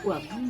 ขวบมึง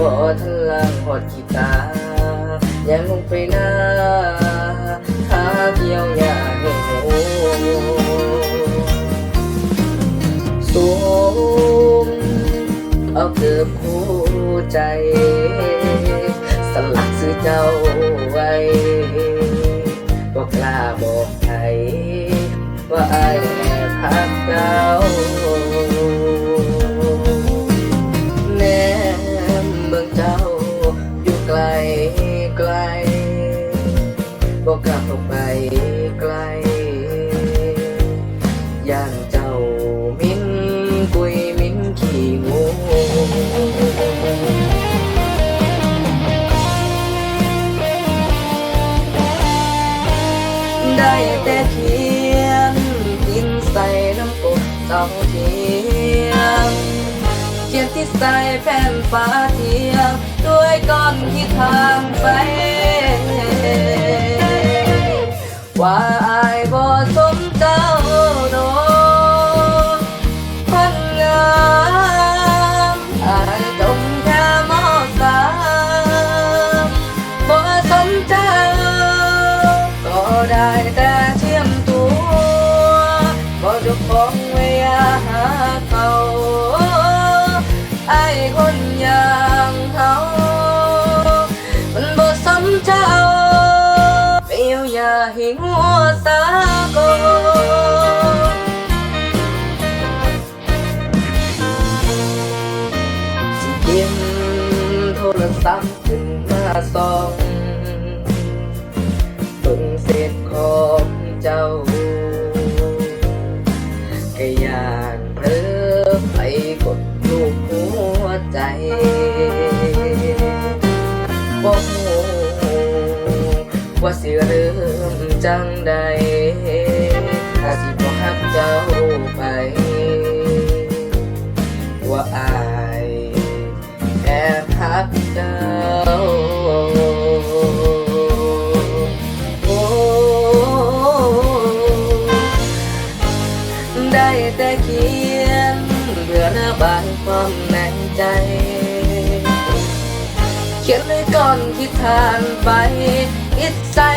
บ่ทันลังหอดขีตายังลงไปหน้าหาเกี่ยวหญ้าให้หนูสูงเอาเกือบคู่ใจ สลักซื้อเจ้าไว้บอกกล้าบอกใครว่าไอ้แอบพักเจ้า ไกล ย่านเจ้ามิ้นกุยมิ้นขี้งูได้แต่เขียนดินใส่น้ำกบเสาเทียมเขียนที่ใส่แผ่นฟ้าเทียมด้วยก้อนที่ทางไปว่าอายบ่ส มเจ้าดอกคนงามอายจงแค่มอสาม หัวสาก่อนสิก็บโทรศัพท์ขึ้นมาสองเบิ่งเศษของเจ้าก็ยานเพลอไปกดลูกหัวใจบ่ฮู้ว่าสิเริ่ม จังใดถ้าสิบ่ฮักเจ้าไป ว่าอายแอบฮักเจ้า โอ้ได้แต่เขียนเพื่อระบายความในใจเขียนไว้ก่อนที่ทานไป อิดใส่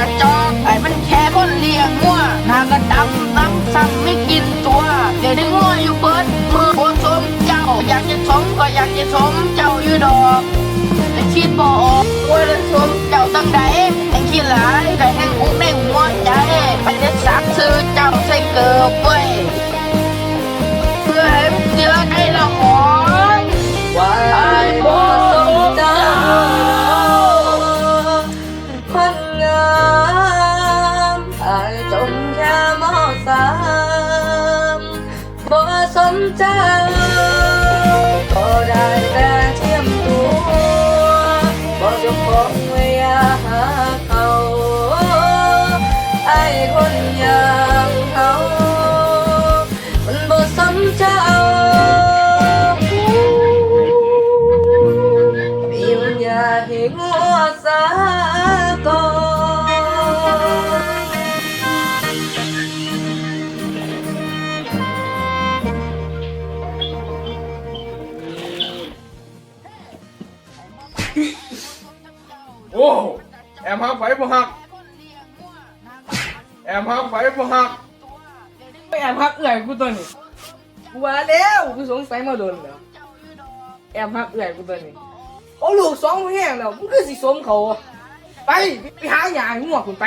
ระจอกไอ้มันแค่คนเลียงงัวหนากระดำน้ำซ้ำไม่กินตัวเดี๋ยวนี้งัวอยู่เปิดมือโคสมเจ้า อยากจะสมก็อยากจะสมเจ้าอยู่ดอกแต่คิดบ่ออกว่าจะสมเจ้าตั้งใดแต่คิดหลาย งามอายจมยามอสามบ่สนใจก็ได้แต่เทียมตัวบ่จกพอ มหักไฟบ่หักแอมหักไฟบ่หักไม่แอมหักเอื่อยกูตัวนี้กูว่าแล้วกูสงสัยมาโดนแล้วแอมหักเอื่อยกูตัวนี้โขาลูกสองแห้งแล้วมึงคือสิสมเขาไปไปหาหยาหัวคุณไป